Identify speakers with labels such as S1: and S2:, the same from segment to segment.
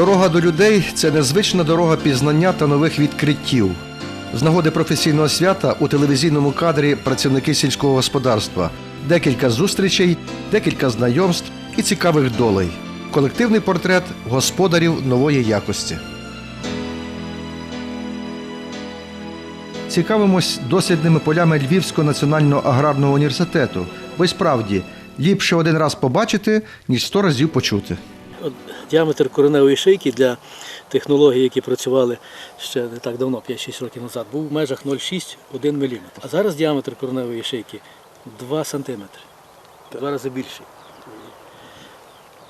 S1: Дорога до людей це незвична дорога пізнання та нових відкриттів. З нагоди професійного свята у телевізійному кадрі працівники сільського господарства. Декілька зустрічей, декілька знайомств і цікавих долей. Колективний портрет господарів нової якості. Цікавимось дослідними полями Львівського національного аграрного університету. Бо й справді ліпше один раз побачити, ніж сто разів почути.
S2: Діаметр кореневої шийки для технологій, які працювали ще не так давно, 5-6 років назад, був в межах 0,6-1 мм. А зараз діаметр кореневої шийки 2 см. Два рази більший.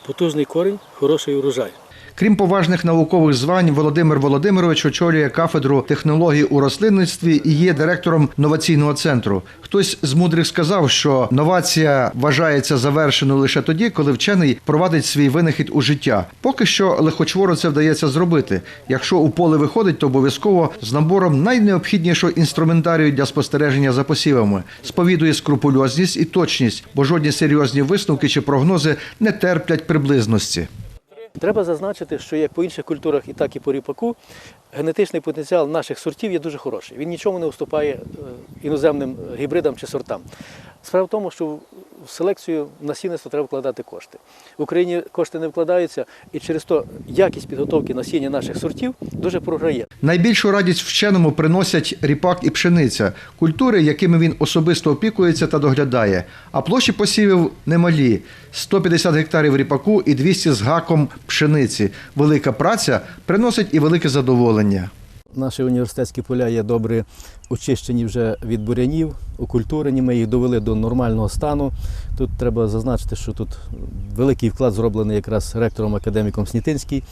S2: Потужний корінь, хороший урожай.
S1: Крім поважних наукових звань, Володимир Володимирович очолює кафедру технологій у рослинництві і є директором новаційного центру. Хтось з мудрих сказав, що новація вважається завершеною лише тоді, коли вчений провадить свій винахід у життя. Поки що лихочвору це вдається зробити. Якщо у поле виходить, то обов'язково з набором найнеобхіднішого інструментарію для спостереження за посівами. Сповідує скрупульозність і точність, бо жодні серйозні висновки чи прогнози не терплять приблизності.
S2: Треба зазначити, що як по інших культурах, і так і по ріпаку, генетичний потенціал наших сортів є дуже хороший. Він нічому не уступає е, іноземним гібридам чи сортам. Справа в тому, що в селекцію насінництва треба вкладати кошти. В Україні кошти не вкладаються, і через то якість підготовки насіння наших сортів дуже програє.
S1: Найбільшу радість вченому приносять ріпак і пшениця, культури, якими він особисто опікується та доглядає. А площі посівів немалі 150 гектарів ріпаку і 200 з гаком пшениці. Велика праця приносить і велике задоволення.
S3: Наші університетські поля є добре очищені вже від бурянів, окультурені. Ми їх довели до нормального стану. Тут треба зазначити, що тут великий вклад зроблений якраз ректором академіком Снітинський.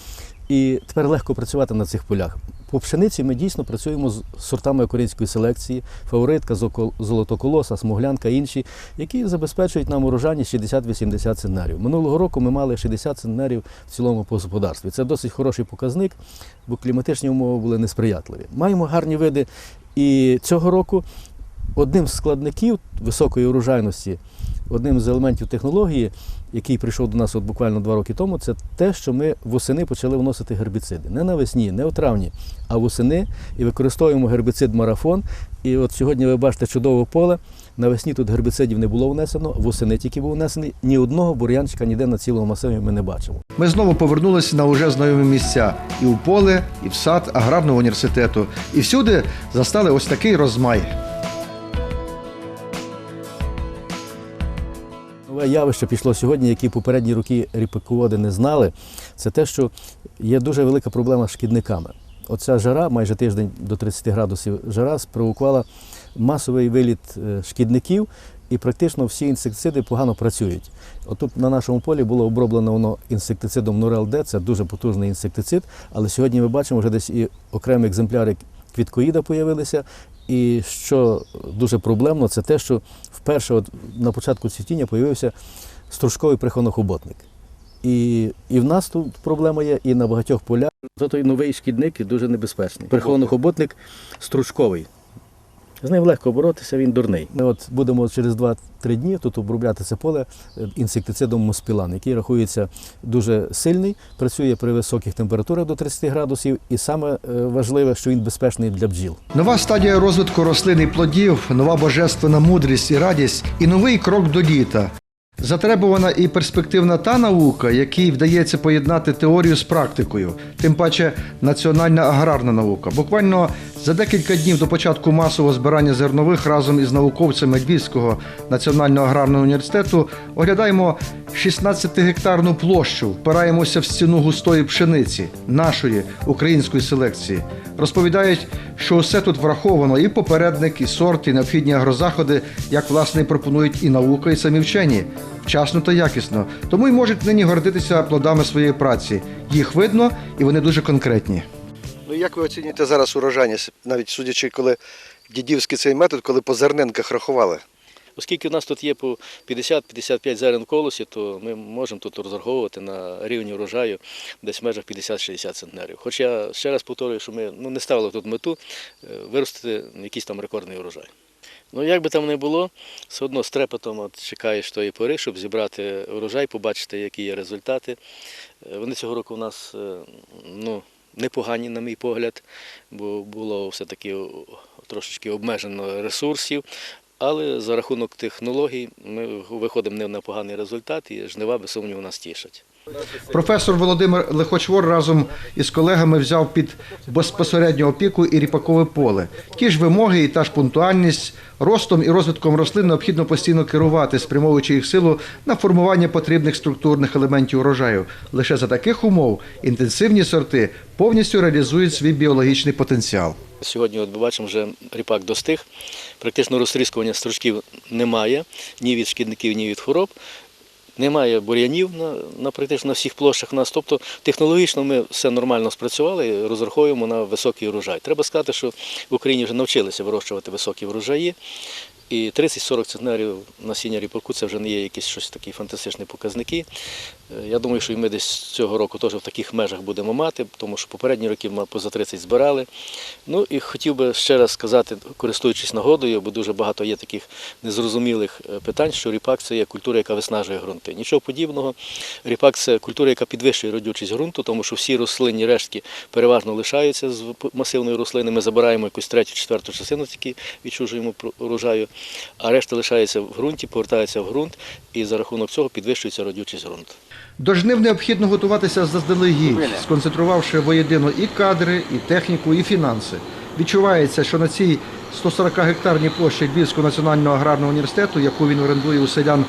S3: І тепер легко працювати на цих полях. По пшениці ми дійсно працюємо з сортами української селекції, фаворитка, золотоколоса, смуглянка, інші, які забезпечують нам урожайність 60-80 центнерів. Минулого року ми мали 60 центнерів в цілому по господарстві. Це досить хороший показник, бо кліматичні умови були несприятливі. Маємо гарні види. І цього року одним з складників високої урожайності, одним з елементів технології, який прийшов до нас от буквально два роки тому, це те, що ми восени почали вносити гербіциди. Не навесні, не у травні, а восени і використовуємо гербіцид марафон. І от сьогодні ви бачите чудове поле. Навесні тут гербіцидів не було внесено, восени тільки був внесений. Ні одного бур'янчика ніде на цілому масиві ми не бачимо.
S1: Ми знову повернулися на уже знайомі місця і у поле, і в сад аграрного університету. І всюди застали ось такий розмай.
S3: Явище пішло сьогодні, які попередні роки ріпаководи не знали. Це те, що є дуже велика проблема з шкідниками. Оця жара, майже тиждень до 30 градусів жара, спровокувала масовий виліт е, шкідників, і практично всі інсектициди погано працюють. Отут на нашому полі було оброблено воно інсектицидом Нурел-Д, це дуже потужний інсектицид, але сьогодні ми бачимо вже десь і окремі екземпляри квіткоїда появилися. І що дуже проблемно, це те, що вперше от на початку цвітіння появився стружковий прихонохоботник. І, і в нас тут проблема є, і на багатьох полях. То той новий шкідник і дуже небезпечний. Прихонохоботник стружковий. З ним легко боротися, він дурний. Ми от будемо через 2-3 дні тут обробляти це поле інсектицидом Моспілан, який рахується дуже сильний, працює при високих температурах до 30 градусів, і саме е, важливе, що він безпечний для бджіл.
S1: Нова стадія розвитку рослин і плодів, нова божественна мудрість і радість, і новий крок до літа. Затребувана і перспективна та наука, якій вдається поєднати теорію з практикою, тим паче національна аграрна наука. Буквально за декілька днів до початку масового збирання зернових разом із науковцями Львівського національного аграрного університету оглядаємо 16-гектарну площу, впираємося в стіну густої пшениці, нашої української селекції. Розповідають, що усе тут враховано і попередник, і сорт, і необхідні агрозаходи, як власне пропонують і наука, і самі вчені. Вчасно та якісно. Тому й можуть нині гордитися плодами своєї праці. Їх видно і вони дуже конкретні. Ну як ви оцінюєте зараз урожайність, навіть судячи, коли дідівський цей метод, коли по зернинках рахували?
S2: Оскільки у нас тут є по 50-55 зерен в колосі, то ми можемо тут розраховувати на рівні урожаю десь в межах 50-60 центнерів. Хоч я ще раз повторюю, що ми ну, не ставили тут мету е, виростити якийсь там рекордний урожай.
S3: Ну, як би там не було, все одно з трепетом от чекаєш тої пори, щоб зібрати урожай, побачити, які є результати. Е, Вони цього року у нас е, ну, непогані, на мій погляд, бо було все-таки трошечки обмежено ресурсів. Але за рахунок технологій ми виходимо не на поганий результат, і жнива, без сумніву, нас тішать.
S1: Професор Володимир Лихочвор разом із колегами взяв під безпосередню опіку і ріпакове поле. Ті ж вимоги і та ж пунктуальність, ростом і розвитком рослин необхідно постійно керувати, спрямовуючи їх силу на формування потрібних структурних елементів урожаю. Лише за таких умов інтенсивні сорти повністю реалізують свій біологічний потенціал.
S3: Сьогодні от ми бачимо, вже ріпак достиг. Практично розтріскування стручків немає ні від шкідників, ні від хвороб. Немає бур'янів на, на практично на всіх площах у нас. Тобто технологічно ми все нормально спрацювали і розраховуємо на високий урожай. Треба сказати, що в Україні вже навчилися вирощувати високі врожаї. І 30-40 центнерів насіння ріпаку це вже не є якісь щось такі фантастичні показники. Е, Я думаю, що і ми десь цього року теж в таких межах будемо мати, тому що попередні роки ми поза 30 збирали. Ну і хотів би ще раз сказати, користуючись нагодою, бо дуже багато є таких незрозумілих е, питань, що ріпак це є культура, яка виснажує ґрунти. Нічого подібного. Ріпак це культура, яка підвищує родючість ґрунту, тому що всі рослинні рештки переважно лишаються з масивної рослини. Ми забираємо якусь третю, четверту частину, тільки відчужуємо урожаю, а решта лишається в ґрунті, повертається в ґрунт, і за рахунок цього підвищується родючість ґрунту.
S1: До жнив необхідно готуватися заздалегідь, сконцентрувавши воєдино і кадри, і техніку, і фінанси. Відчувається, що на цій 140 гектарній площі Львівського національного аграрного університету, яку він орендує у селян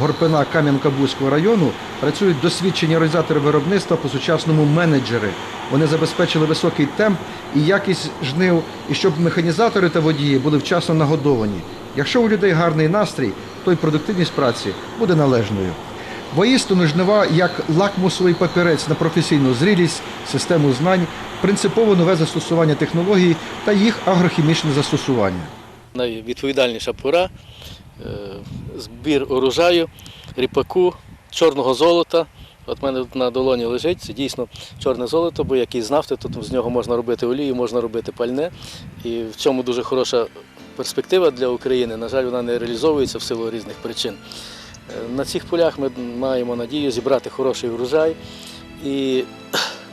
S1: Горпина Кам'янка-Бузького району, працюють досвідчені організатори виробництва по сучасному менеджери. Вони забезпечили високий темп і якість жнив, і щоб механізатори та водії були вчасно нагодовані. Якщо у людей гарний настрій, то й продуктивність праці буде належною. Воістину жнива як лакмусовий папірець на професійну зрілість, систему знань, принципово нове застосування технологій та їх агрохімічне застосування.
S3: найвідповідальніша пора е, збір урожаю, ріпаку, чорного золота. От мене тут на долоні лежить, це дійсно чорне золото, бо як із нафти, то з нього можна робити олію, можна робити пальне. І в цьому дуже хороша перспектива для України. На жаль, вона не реалізовується в силу різних причин. На цих полях ми маємо надію зібрати хороший врожай. І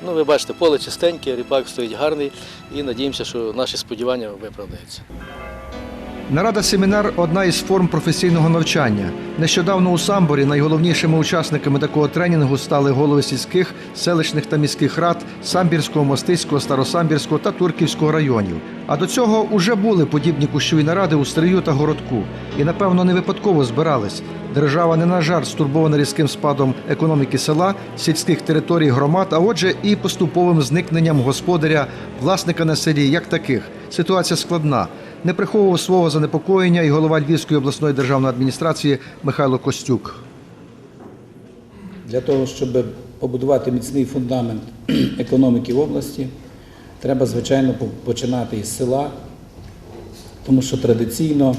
S3: ну, ви бачите, поле чистеньке, ріпак стоїть гарний і надіємося, що наші сподівання виправдаються.
S1: Нарада семінар одна із форм професійного навчання. Нещодавно у Самборі найголовнішими учасниками такого тренінгу стали голови сільських, селищних та міських рад Самбірського, Мостиського, Старосамбірського та Турківського районів. А до цього уже були подібні кущові наради у Стрию та Городку. І напевно не випадково збирались. Держава не на жарт стурбована різким спадом економіки села, сільських територій громад, а отже, і поступовим зникненням господаря, власника на селі, як таких. Ситуація складна. Не приховував свого занепокоєння і голова Львівської обласної державної адміністрації Михайло Костюк.
S4: Для того, щоб побудувати міцний фундамент економіки в області, треба, звичайно, починати із села, тому що традиційно,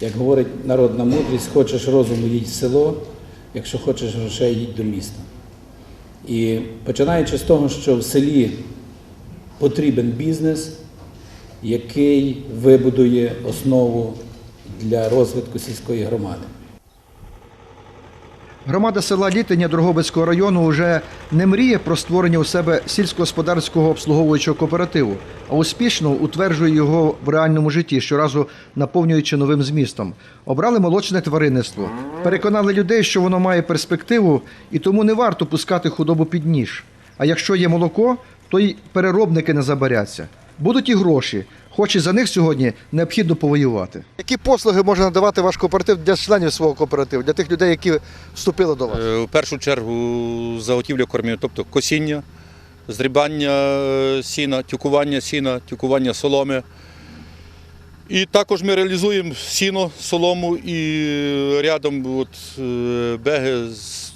S4: як говорить народна мудрість, хочеш розуму їдь в село, якщо хочеш грошей їдь до міста. І починаючи з того, що в селі потрібен бізнес, який вибудує основу для розвитку сільської громади.
S1: Громада села Літиня Дрогобицького району вже не мріє про створення у себе сільськогосподарського обслуговуючого кооперативу, а успішно утверджує його в реальному житті, щоразу наповнюючи новим змістом. Обрали молочне тваринництво, переконали людей, що воно має перспективу, і тому не варто пускати худобу під ніж. А якщо є молоко, то й переробники не забаряться. Будуть і гроші, хоч і за них сьогодні необхідно повоювати. Які послуги може надавати ваш кооператив для членів свого кооперативу, для тих людей, які вступили до вас?
S5: Е, В першу чергу заготівля кормів, тобто косіння, зрібання е, сіна, тюкування сіна, тюкування соломи. І також ми реалізуємо сіно, солому і рядом от, е, беги,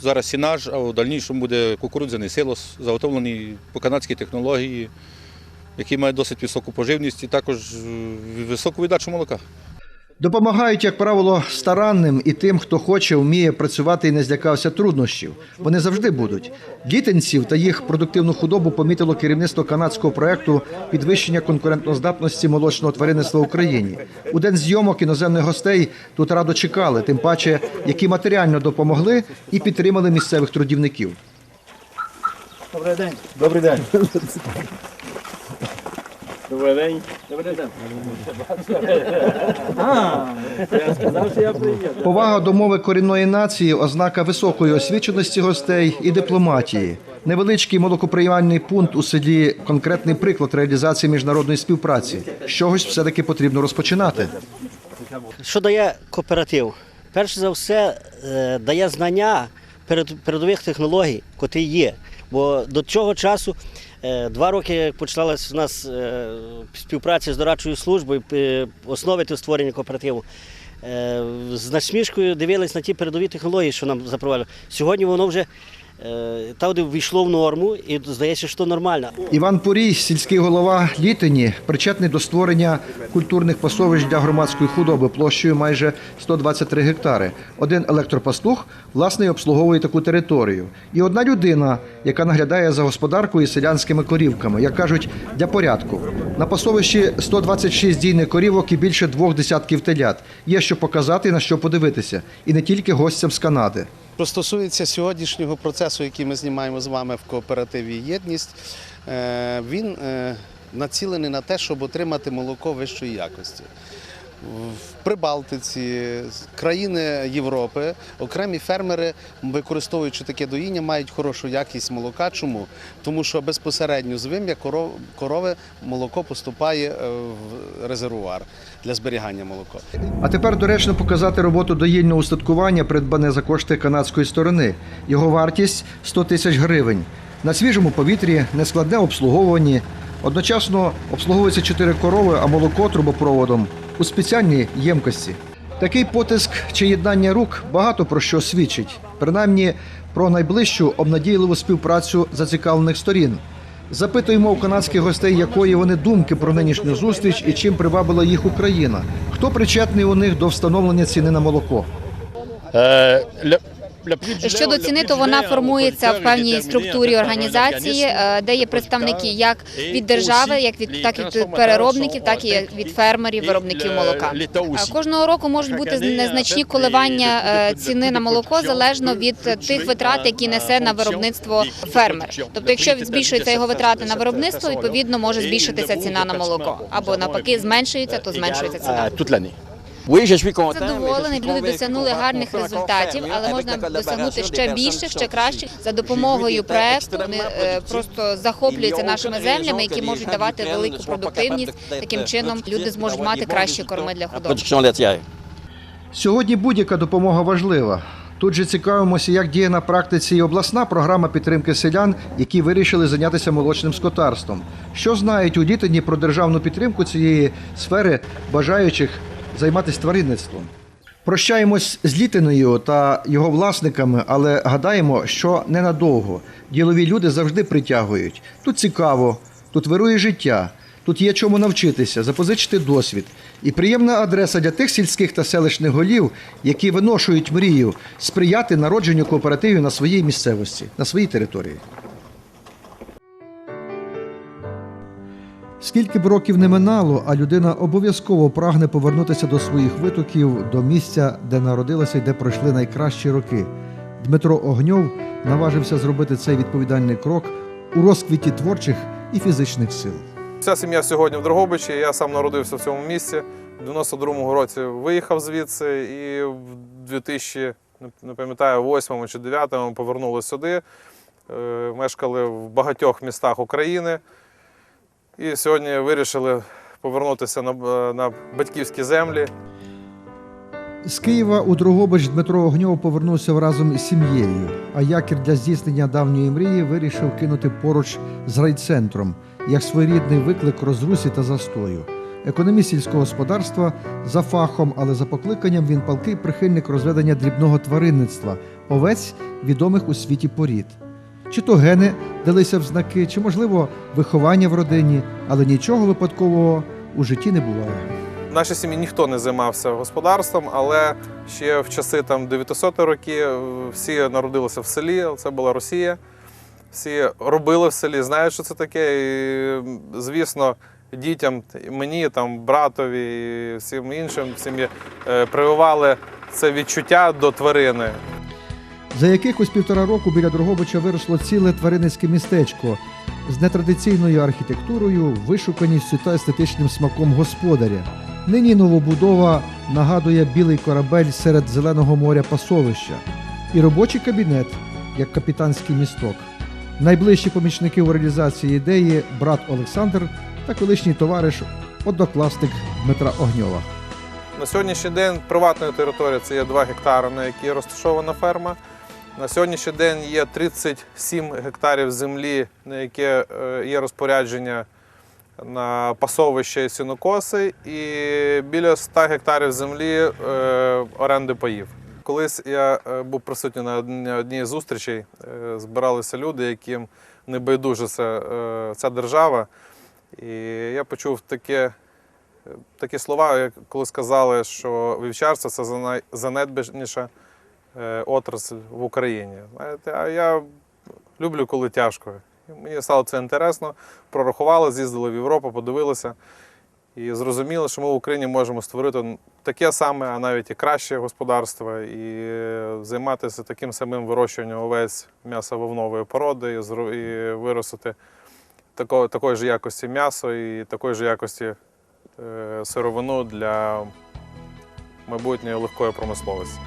S5: зараз сінаж, а в дальнішому буде кукурудзяний силос, заготовлений по канадській технології, який має досить високу поживність і також е, високу віддачу молока.
S1: Допомагають, як правило, старанним і тим, хто хоче, вміє працювати і не злякався труднощів. Вони завжди будуть. Дітинців та їх продуктивну худобу помітило керівництво канадського проекту підвищення конкурентноздатності молочного тваринництва в Україні. У день зйомок іноземних гостей тут радо чекали, тим паче, які матеріально допомогли і підтримали місцевих трудівників.
S6: Добрий день. Добрий день. Добрий день. Добрий день. А, я сказав, що я приїду.
S1: Повага до мови корінної нації ознака високої освіченості гостей і дипломатії. Невеличкий молокоприймальний пункт у селі конкретний приклад реалізації міжнародної співпраці. З чогось все-таки потрібно розпочинати.
S7: Що дає кооператив? Перш за все, е, дає знання перед- передових технологій, котрі є. Бо до цього часу, два роки почалася у нас е, співпраця з дорадчою службою, е, основи створення кооперативу. Е, З насмішкою дивились на ті передові технології, що нам запровадили. Сьогодні воно вже е, там де ввійшло в норму, і здається, що нормально.
S1: Іван Порій, сільський голова Літині, причетний до створення культурних пасовищ для громадської худоби площею майже 123 гектари. Один електропастух власне і обслуговує таку територію. І одна людина, яка наглядає за господаркою і селянськими корівками, як кажуть, для порядку. На пасовищі 126 дійних корівок і більше двох десятків телят. Є що показати на що подивитися, і не тільки гостям з Канади.
S8: Що стосується сьогоднішнього процесу, який ми знімаємо з вами в кооперативі Єдність, е, він е, націлений на те, щоб отримати молоко вищої якості. В Прибалтиці, країни Європи, окремі фермери, використовуючи таке доїння, мають хорошу якість молока. Чому? Тому що безпосередньо з вим'я коро- корови молоко поступає е, в резервуар для зберігання молока.
S1: А тепер доречно показати роботу доїльного устаткування, придбане за кошти канадської сторони. Його вартість 100 тисяч гривень. На свіжому повітрі, нескладне обслуговування. Одночасно обслуговується чотири корови, а молоко трубопроводом у спеціальній ємкості. Такий потиск чи єднання рук багато про що свідчить, принаймні про найближчу обнадійливу співпрацю зацікавлених сторін. Запитуємо у канадських гостей, якої вони думки про нинішню зустріч і чим привабила їх Україна. Хто причетний у них до встановлення ціни на молоко?
S9: Щодо ціни, то вона формується в певній структурі організації, е, де є представники як від держави, як від так і від переробників, так і від фермерів, виробників молока. Е, Кожного року можуть бути незначні коливання е, ціни на молоко залежно від е, тих витрат, які несе на виробництво фермер. Тобто, якщо збільшуються його витрати на виробництво, відповідно може збільшитися ціна на молоко, або навпаки зменшується, то зменшується ціна. Задоволений, люди досягнули гарних результатів, але можна досягнути ще більших, ще кращих за допомогою проекту. Вони е, просто захоплюються нашими землями, які можуть давати велику продуктивність. Таким чином люди зможуть мати кращі корми для худоби.
S1: Сьогодні будь-яка допомога важлива. Тут же цікавимося, як діє на практиці і обласна програма підтримки селян, які вирішили зайнятися молочним скотарством. Що знають у Дітині про державну підтримку цієї сфери, бажаючих займатися тваринництвом? Прощаємось з Літиною та його власниками, але гадаємо, що ненадовго. Ділові люди завжди притягують. Тут цікаво, тут вирує життя, тут є чому навчитися, запозичити досвід. І приємна адреса для тих сільських та селищних голів, які виношують мрію сприяти народженню кооперативів на своїй місцевості, на своїй території. Скільки б років не минало, а людина обов'язково прагне повернутися до своїх витоків, до місця, де народилася і де пройшли найкращі роки. Дмитро Огньов наважився зробити цей відповідальний крок у розквіті творчих і фізичних сил.
S10: Вся сім'я сьогодні в Дрогобичі. Я сам народився в цьому місці. В 92-му році виїхав звідси і в 2000, не пам'ятаю, 8 чи 9 му повернулися сюди. Е, Мешкали в багатьох містах України. І сьогодні вирішили повернутися на, на батьківські землі.
S1: З Києва у Дрогобич Дмитро Огньов повернувся разом із сім'єю, а якір для здійснення давньої мрії вирішив кинути поруч з райцентром як своєрідний виклик розрусі та застою. Економіст сільського господарства за фахом, але за покликанням він палкий прихильник розведення дрібного тваринництва, овець відомих у світі порід. Чи то гени далися в знаки, чи, можливо, виховання в родині, але нічого випадкового у житті не буває.
S10: В нашій сім'ї ніхто не займався господарством, але ще в часи там 900 роки е, всі народилися в селі, це була Росія. Всі робили в селі, знають, що це таке. І, звісно, дітям, мені, там, братові і всім іншим сім'ї е, прививали це відчуття до тварини.
S1: За якихось півтора року біля Дрогобича виросло ціле тваринницьке містечко з нетрадиційною архітектурою, вишуканістю та естетичним смаком господаря. Нині новобудова нагадує білий корабель серед зеленого моря пасовища і робочий кабінет як капітанський місток. Найближчі помічники у реалізації ідеї брат Олександр та колишній товариш однокласник Дмитра Огньова.
S10: На сьогоднішній день приватної території це є 2 гектари, на якій розташована ферма. На сьогоднішній день є 37 гектарів землі, на яке е, є розпорядження на пасовище і сінокоси, і біля 100 гектарів землі е, оренди паїв. Колись я е, був присутній на одній- з зустрічей, збиралися люди, яким не байдуже ця держава. І я почув таке такі слова, коли сказали, що вівчарство це е, отрасль в Україні. Знаєте, а я люблю, коли тяжко. Мені стало це інтересно. Прорахували, з'їздили в Європу, подивилися і зрозуміли, що ми в Україні можемо створити таке саме, а навіть і краще господарство, і е, займатися таким самим вирощуванням овець м'яса вовнової породи, і виростити такої, такої ж якості м'ясо і такої ж якості е, сировину для майбутньої легкої промисловості.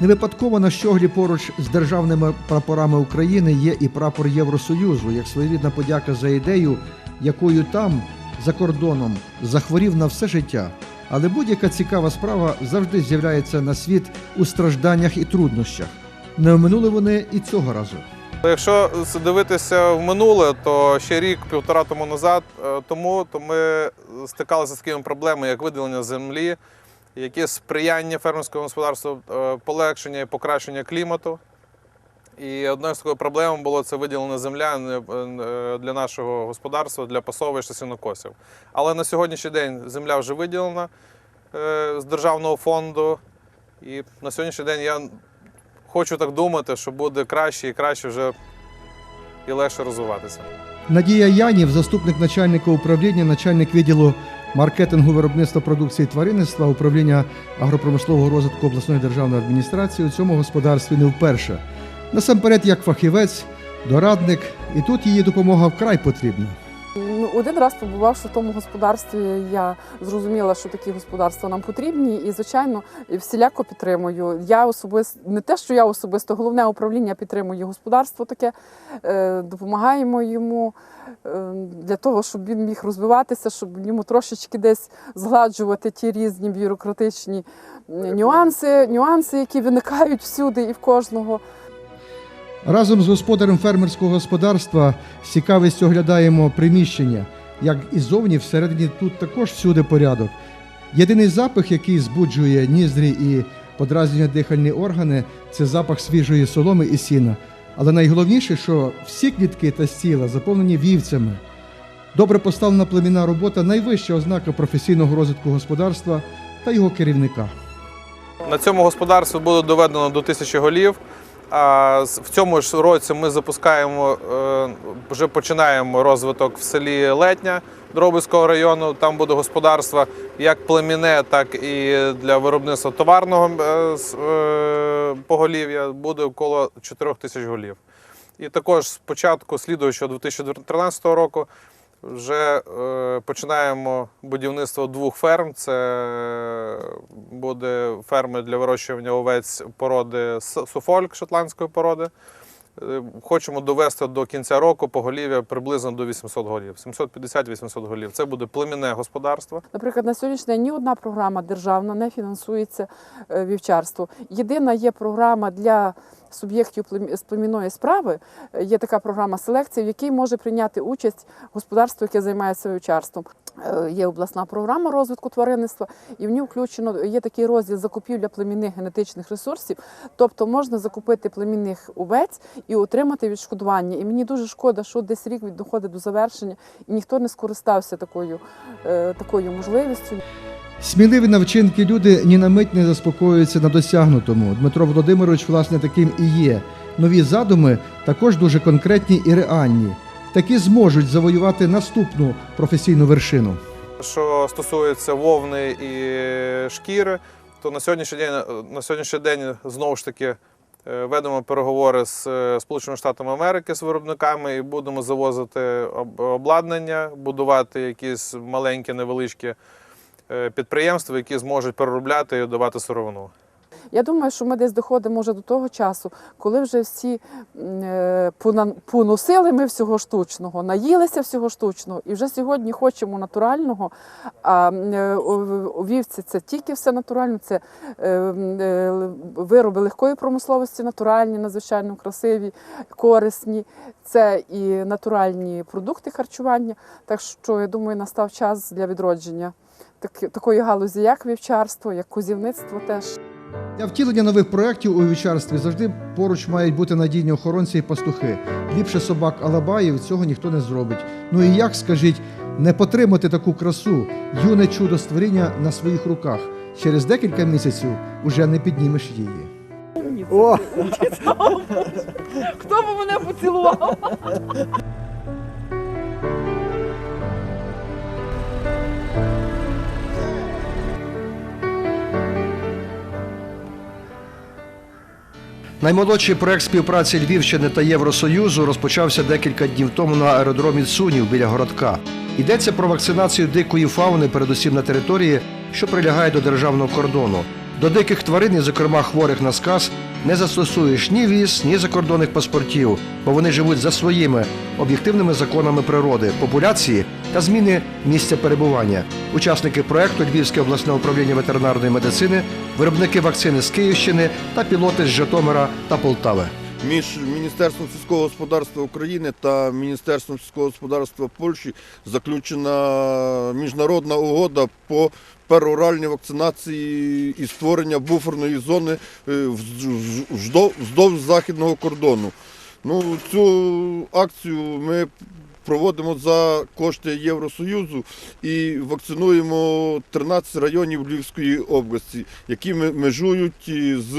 S1: Не випадково на щоглі поруч з державними прапорами України є і прапор Євросоюзу, як своєрідна подяка за ідею, якою там, за кордоном, захворів на все життя. Але будь-яка цікава справа завжди з'являється на світ у стражданнях і труднощах. Не оминули вони і цього разу.
S10: Якщо дивитися в минуле, то ще рік-півтора тому назад, е, тому то ми стикалися з такими проблемами, як виділення землі, якесь сприяння фермерського господарству, е, полегшення і покращення клімату. І одною з таких проблем було це виділена земля е, е, для нашого господарства, для пасовищ та сінокосів. Але на сьогоднішній день земля вже виділена з державного фонду. І на сьогоднішній день я хочу так думати, що буде краще і краще вже і легше розвиватися.
S1: Надія Янів, заступник начальника управління, начальник відділу маркетингу виробництва продукції тваринництва управління агропромислового розвитку обласної державної адміністрації у цьому господарстві не вперше. Насамперед, як фахівець, дорадник, і тут її допомога вкрай потрібна.
S11: Ну, один раз побувавши в тому господарстві, я зрозуміла, що такі господарства нам потрібні, і звичайно всіляко підтримую. Я особисто не те, що я особисто, головне управління підтримує господарство таке, е, допомагаємо йому е, для того, щоб він міг розвиватися, щоб йому трошечки десь згладжувати ті різні бюрократичні нюанси, нюанси, які виникають всюди і в кожного.
S1: Разом з господарем фермерського господарства з цікавістю оглядаємо приміщення. Як і зовні, всередині тут також всюди порядок. Єдиний запах, який збуджує ніздрі і подразнює дихальні органи, це запах свіжої соломи і сіна. Але найголовніше, що всі клітки та стіла заповнені вівцями. Добре поставлена племінна робота найвища ознака професійного розвитку господарства та його керівника.
S10: На цьому господарстві буде доведено до тисячі голів. А в цьому ж році ми запускаємо, е, вже починаємо розвиток в селі Летня Дробицького району. Там буде господарство як племінне, так і для виробництва товарного е, е, поголів'я. Буде около 4 тисяч голів. І також з початку слідуючого 2013 року вже починаємо будівництво двох ферм. Це буде ферми для вирощування овець породи Суфольк шотландської породи. Е, Хочемо довести до кінця року поголів'я приблизно до 800 голів. 750-800 голів. Це буде племінне господарство.
S11: Наприклад, на сьогоднішній день ні одна програма державна не фінансується е, вівчарство. Єдина є програма для суб'єктів з племінної справи. Е, Є така програма селекції, в якій може прийняти участь господарство, яке займається вівчарством. Е, Є обласна програма розвитку тваринництва, і в ній включено є такий розділ закупівля племінних генетичних ресурсів. Тобто можна закупити племінних овець і отримати відшкодування. І мені дуже шкода, що десь рік від- доходить до завершення, і ніхто не скористався такою, е, такою можливістю.
S1: Сміливі на вчинки люди ні на мить не заспокоюються на досягнутому. Дмитро Володимирович, власне, таким і є. Нові задуми також дуже конкретні і реальні. Такі зможуть завоювати наступну професійну вершину.
S10: Що стосується вовни і шкіри, то на сьогоднішній день, на сьогоднішній день знову ж таки е, ведемо переговори з е, Сполученими Штатами Америки з виробниками і будемо завозити обладнання, будувати якісь маленькі невеличкі е, підприємства, які зможуть переробляти і давати сировину.
S11: Я думаю, що ми десь доходимо вже до того часу, коли вже всі е, поносили ми всього штучного, наїлися всього штучного, і вже сьогодні хочемо натурального. А е, у- вівці це тільки все натурально, це е, вироби легкої промисловості натуральні, надзвичайно красиві, корисні. Це і натуральні продукти харчування. Так що я думаю, настав час для відродження такої галузі, як вівчарство, як кузівництво теж.
S1: Для втілення нових проєктів у вівчарстві завжди поруч мають бути надійні охоронці і пастухи. Ліпше собак Алабаїв цього ніхто не зробить. Ну і як, скажіть, не потримати таку красу, юне чудо створіння на своїх руках. Через декілька місяців уже не піднімеш її. О!
S11: Хто б мене поцілував?
S1: Наймолодший проект співпраці Львівщини та Євросоюзу розпочався декілька днів тому на аеродромі Цунів біля городка. Йдеться про вакцинацію дикої фауни, передусім на території, що прилягає до державного кордону. До диких тварин, і, зокрема хворих на сказ, не застосуєш ні віз, ні закордонних паспортів, бо вони живуть за своїми об'єктивними законами природи, популяції та зміни місця перебування. Учасники проекту Львівське обласне управління ветеринарної медицини, виробники вакцини з Київщини та пілоти з Житомира та Полтави.
S12: Між Міністерством сільського господарства України та Міністерством сільського господарства Польщі заключена міжнародна угода по пероральній вакцинації і створення буферної зони е, вздовж- західного кордону. Ну, цю акцію ми проводимо за кошти Євросоюзу і вакцинуємо 13 районів Львівської області, які ме- межують з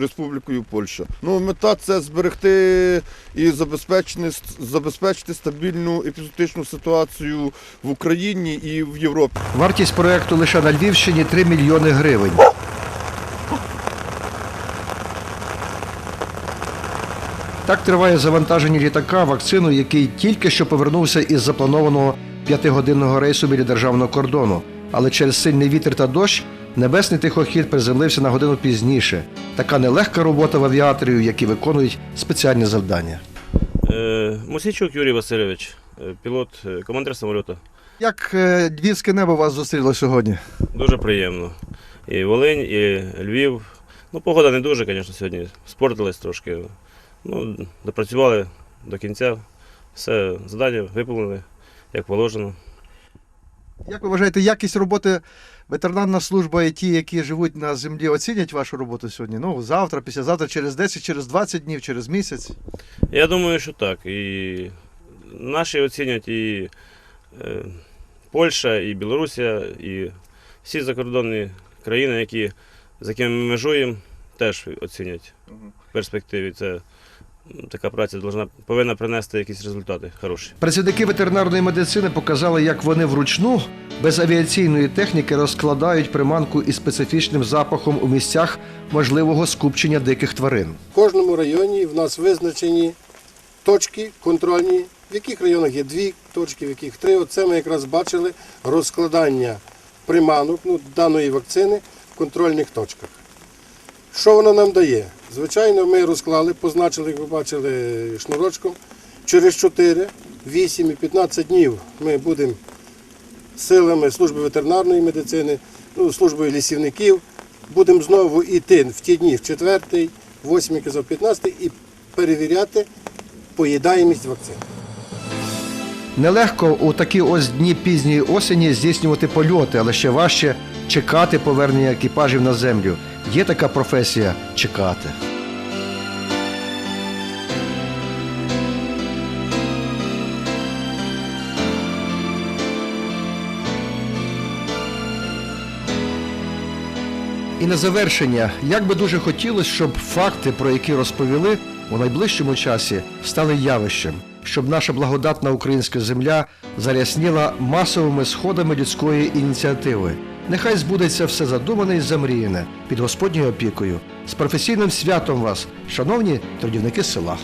S12: Республікою Польща. Ну, мета це зберегти і забезпечити, забезпечити стабільну епізотичну ситуацію в Україні і в Європі.
S1: Вартість проекту лише на Львівщині 3 мільйони гривень. Так триває завантаження літака вакцину, який тільки що повернувся із запланованого п'ятигодинного рейсу біля державного кордону. Але через сильний вітер та дощ небесний тихохід приземлився на годину пізніше. Така нелегка робота в авіаторів, які виконують спеціальні завдання.
S13: Е, Мосійчук Юрій Васильович, е, пілот, е, командир самольоту.
S1: Як е, львівське небо вас зустріло сьогодні?
S13: Дуже приємно. І Волинь, і Львів. Ну, погода не дуже, звісно, сьогодні. Спортилась трошки. Ну, допрацювали до кінця. Все завдання виповнили, як положено.
S1: Як ви вважаєте, якість роботи ветеринарна служба і ті, які живуть на землі, оцінять вашу роботу сьогодні? Ну, завтра, післязавтра, через 10, через 20 днів, через місяць.
S13: Я думаю, що так. І наші оцінять і е, Польща, і Білорусія, і всі закордонні країни, які, з якими ми межуємо, теж оцінять в перспективі. Це така праця должна, повинна принести якісь результати хороші.
S1: Працівники ветеринарної медицини показали, як вони вручну без авіаційної техніки розкладають приманку із специфічним запахом у місцях можливого скупчення диких тварин.
S14: В кожному районі в нас визначені точки контрольні, в яких районах є дві точки, в яких три. Оце ми якраз бачили розкладання приманок ну, даної вакцини в контрольних точках. Що воно нам дає? Звичайно, ми розклали, позначили, як ви бачили, шнурочком. Через 4, 8 і 15 днів ми будемо силами служби ветеринарної медицини, ну, службою лісівників, будемо знову йти в ті дні, в 4, 8, казав, 15 і перевіряти поїдаємість вакцин.
S1: Нелегко у такі ось дні пізньої осені здійснювати польоти, але ще важче чекати повернення екіпажів на землю. Є така професія чекати. І на завершення, як би дуже хотілося, щоб факти, про які розповіли у найближчому часі, стали явищем, щоб наша благодатна українська земля зарясніла масовими сходами людської ініціативи. Нехай збудеться все задумане і замріяне під Господньою опікою. З професійним святом вас, шановні трудівники села.